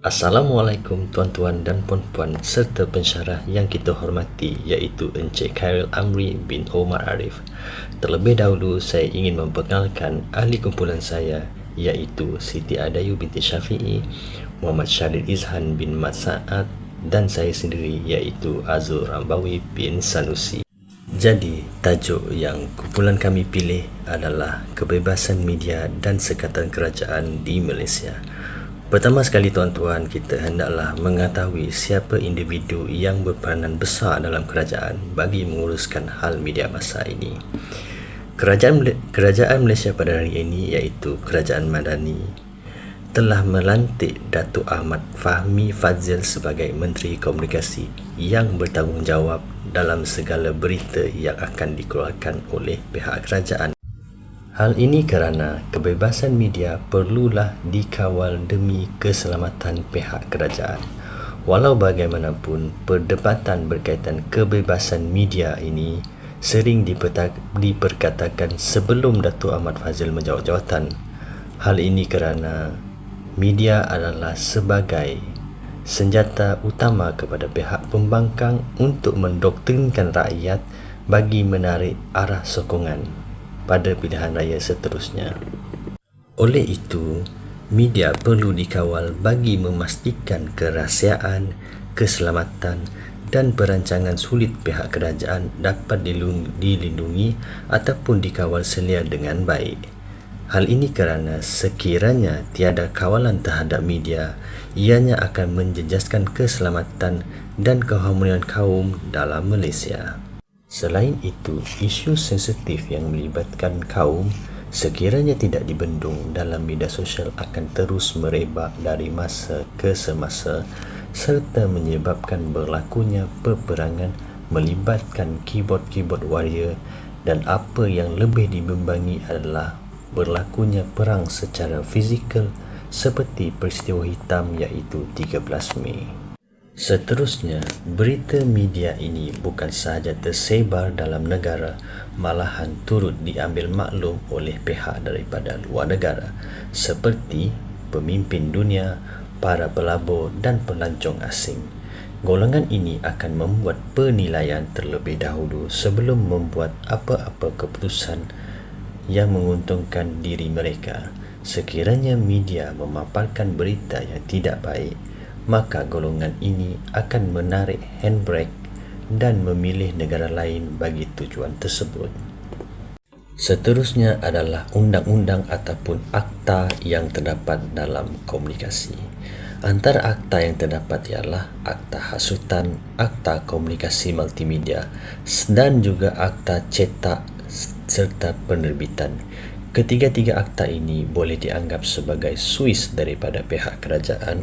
Assalamualaikum tuan-tuan dan puan-puan serta pensyarah yang kita hormati iaitu Encik Khairil Amri bin Omar Arif. Terlebih dahulu saya ingin memperkenalkan ahli kumpulan saya iaitu Siti Adayu binti Syafi'i, Muhammad Syarif Izhan bin Mat Sa'ad dan saya sendiri iaitu Azur Rambawi bin Sanusi. Jadi, tajuk yang kumpulan kami pilih adalah kebebasan media dan sekatan kerajaan di Malaysia. Pertama sekali tuan-tuan, kita hendaklah mengetahui siapa individu yang berperanan besar dalam kerajaan bagi menguruskan hal media masa ini. Kerajaan Kerajaan Malaysia pada hari ini iaitu Kerajaan Madani telah melantik Datuk Ahmad Fahmi Fazil sebagai Menteri Komunikasi yang bertanggungjawab dalam segala berita yang akan dikeluarkan oleh pihak kerajaan. Hal ini kerana kebebasan media perlulah dikawal demi keselamatan pihak kerajaan. Walau bagaimanapun, perdebatan berkaitan kebebasan media ini sering diperkatakan sebelum Datuk Ahmad Fazil menjawab jawatan. Hal ini kerana media adalah sebagai senjata utama kepada pihak pembangkang untuk mendoktrinkan rakyat bagi menarik arah sokongan pada pilihan raya seterusnya. Oleh itu, media perlu dikawal bagi memastikan kerahsiaan, keselamatan dan perancangan sulit pihak kerajaan dapat dilindungi ataupun dikawal selia dengan baik. Hal ini kerana sekiranya tiada kawalan terhadap media, ianya akan menjejaskan keselamatan dan keharmonian kaum dalam Malaysia. Selain itu, isu sensitif yang melibatkan kaum sekiranya tidak dibendung dalam media sosial akan terus merebak dari masa ke semasa serta menyebabkan berlakunya peperangan melibatkan keyboard-keyboard warrior dan apa yang lebih dibimbangi adalah berlakunya perang secara fizikal seperti peristiwa hitam iaitu 13 Mei. Seterusnya, berita media ini bukan sahaja tersebar dalam negara, malahan turut diambil maklum oleh pihak daripada luar negara seperti pemimpin dunia, para pelabur dan pelancong asing. Golongan ini akan membuat penilaian terlebih dahulu sebelum membuat apa-apa keputusan yang menguntungkan diri mereka. Sekiranya media memaparkan berita yang tidak baik, maka golongan ini akan menarik handbrake dan memilih negara lain bagi tujuan tersebut. Seterusnya adalah undang-undang ataupun akta yang terdapat dalam komunikasi. Antara akta yang terdapat ialah akta hasutan, akta komunikasi multimedia dan juga akta cetak serta penerbitan. Ketiga-tiga akta ini boleh dianggap sebagai suis daripada pihak kerajaan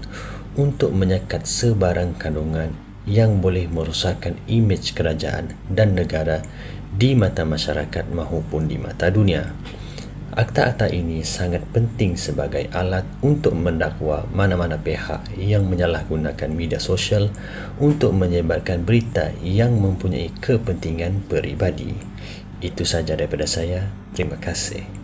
untuk menyekat sebarang kandungan yang boleh merosakkan imej kerajaan dan negara di mata masyarakat maupun di mata dunia. Akta-akta ini sangat penting sebagai alat untuk mendakwa mana-mana pihak yang menyalahgunakan media sosial untuk menyebarkan berita yang mempunyai kepentingan peribadi. Itu sahaja daripada saya. Terima kasih.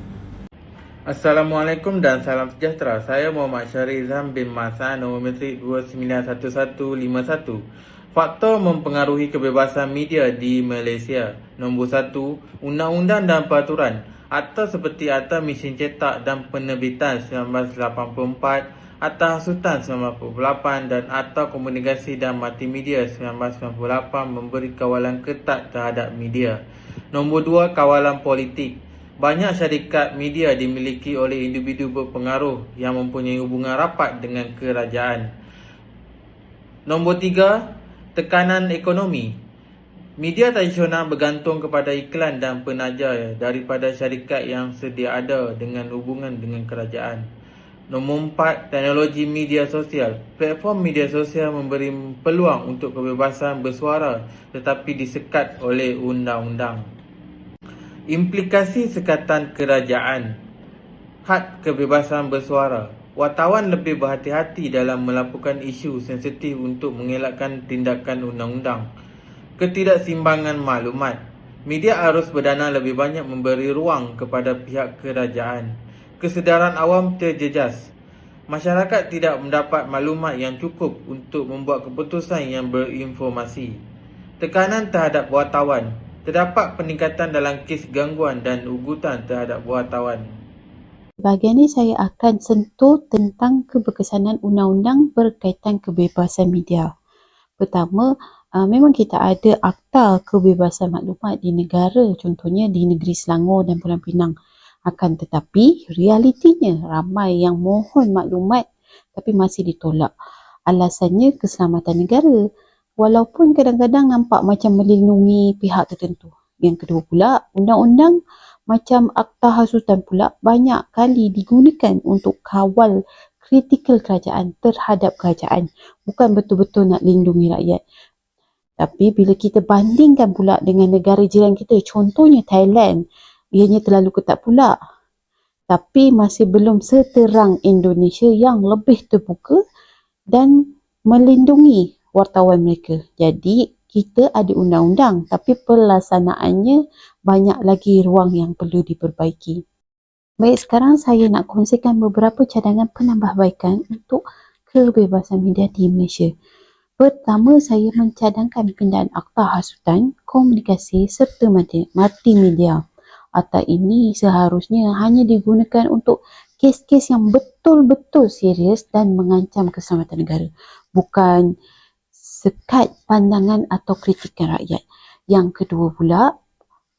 Assalamualaikum dan salam sejahtera. Saya Muhammad Syarif Zam bin Masa, nombor metrik 291151. Faktor mempengaruhi kebebasan media di Malaysia. Nombor 1, Undang-Undang dan Peraturan. Akta seperti Akta Mesin Cetak dan Penerbitan 1984, Akta Hasutan 1998 dan Akta Komunikasi dan Multimedia 1998 memberi kawalan ketat terhadap media. Nombor 2, Kawalan Politik. Banyak syarikat media dimiliki oleh individu berpengaruh yang mempunyai hubungan rapat dengan kerajaan. Nombor tiga, tekanan ekonomi. Media tradisional bergantung kepada iklan dan penaja daripada syarikat yang sedia ada dengan hubungan dengan kerajaan. Nombor empat, teknologi media sosial. Platform media sosial memberi peluang untuk kebebasan bersuara tetapi disekat oleh undang-undang. Implikasi sekatan kerajaan. Had kebebasan bersuara. Wartawan lebih berhati-hati dalam melaporkan isu sensitif untuk mengelakkan tindakan undang-undang. Ketidaksimbangan maklumat. Media harus berdana lebih banyak memberi ruang kepada pihak kerajaan. Kesedaran awam terjejas. Masyarakat tidak mendapat maklumat yang cukup untuk membuat keputusan yang berinformasi. Tekanan terhadap wartawan. Terdapat peningkatan dalam kes gangguan dan ugutan terhadap wartawan. Bahagian ini saya akan sentuh tentang keberkesanan undang-undang berkaitan kebebasan media. Pertama, uh, memang kita ada akta kebebasan maklumat di negara, contohnya di negeri Selangor dan Pulau Pinang. Akan tetapi, realitinya ramai yang mohon maklumat tapi masih ditolak. Alasannya keselamatan negara. Walaupun kadang-kadang nampak macam melindungi pihak tertentu. Yang kedua pula, undang-undang macam akta hasutan pula banyak kali digunakan untuk kawal kritikal kerajaan terhadap kerajaan. Bukan betul-betul nak lindungi rakyat. Tapi bila kita bandingkan pula dengan negara jiran kita, contohnya Thailand, ianya terlalu ketat pula. Tapi masih belum seterang Indonesia yang lebih terbuka dan melindungi wartawan mereka. Jadi kita ada undang-undang tapi pelaksanaannya banyak lagi ruang yang perlu diperbaiki. Baik, sekarang saya nak kongsikan beberapa cadangan penambahbaikan untuk kebebasan media di Malaysia. Pertama, saya mencadangkan pindaan akta hasutan, komunikasi serta multimedia. Akta ini seharusnya hanya digunakan untuk kes-kes yang betul-betul serius dan mengancam keselamatan negara. Bukan sekat pandangan atau kritikan rakyat. Yang kedua pula,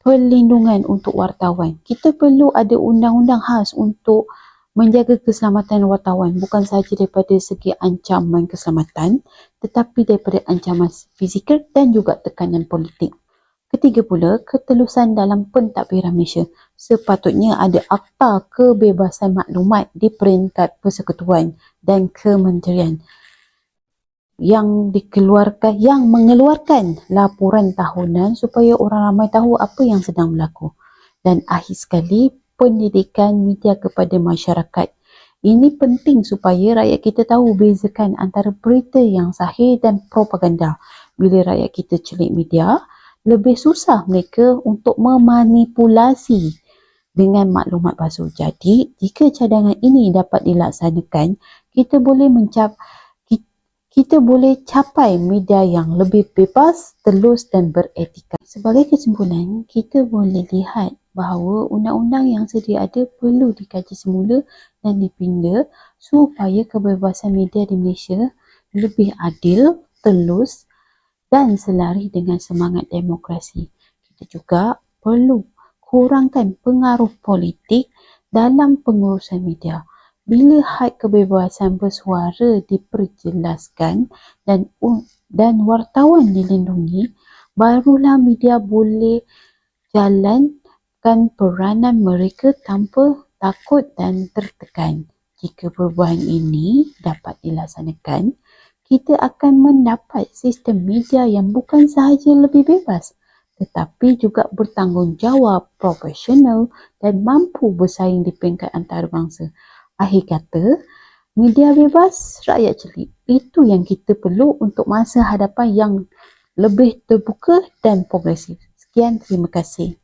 perlindungan untuk wartawan. Kita perlu ada undang-undang khas untuk menjaga keselamatan wartawan bukan sahaja daripada segi ancaman keselamatan tetapi daripada ancaman fizikal dan juga tekanan politik. Ketiga pula, ketelusan dalam pentadbiran Malaysia. Sepatutnya ada akta kebebasan maklumat di peringkat persekutuan dan kementerian yang dikeluarkan yang mengeluarkan laporan tahunan supaya orang ramai tahu apa yang sedang berlaku. Dan akhir sekali, pendidikan media kepada masyarakat. Ini penting supaya rakyat kita tahu bezakan antara berita yang sahih dan propaganda. Bila rakyat kita celik media, lebih susah mereka untuk memanipulasi dengan maklumat palsu. Jadi, jika cadangan ini dapat dilaksanakan, kita boleh mencap kita boleh capai media yang lebih bebas, telus dan beretika. Sebagai kesimpulan, kita boleh lihat bahawa undang-undang yang sedia ada perlu dikaji semula dan dipinda supaya kebebasan media di Malaysia lebih adil, telus dan selari dengan semangat demokrasi. Kita juga perlu kurangkan pengaruh politik dalam pengurusan media. Bila hak kebebasan bersuara diperjelaskan dan dan wartawan dilindungi, barulah media boleh jalankan peranan mereka tanpa takut dan tertekan. Jika perubahan ini dapat dilaksanakan, kita akan mendapat sistem media yang bukan sahaja lebih bebas tetapi juga bertanggungjawab, profesional dan mampu bersaing di peringkat antarabangsa. Akhir kata, media bebas, rakyat celik. Itu yang kita perlu untuk masa hadapan yang lebih terbuka dan progresif. Sekian, terima kasih.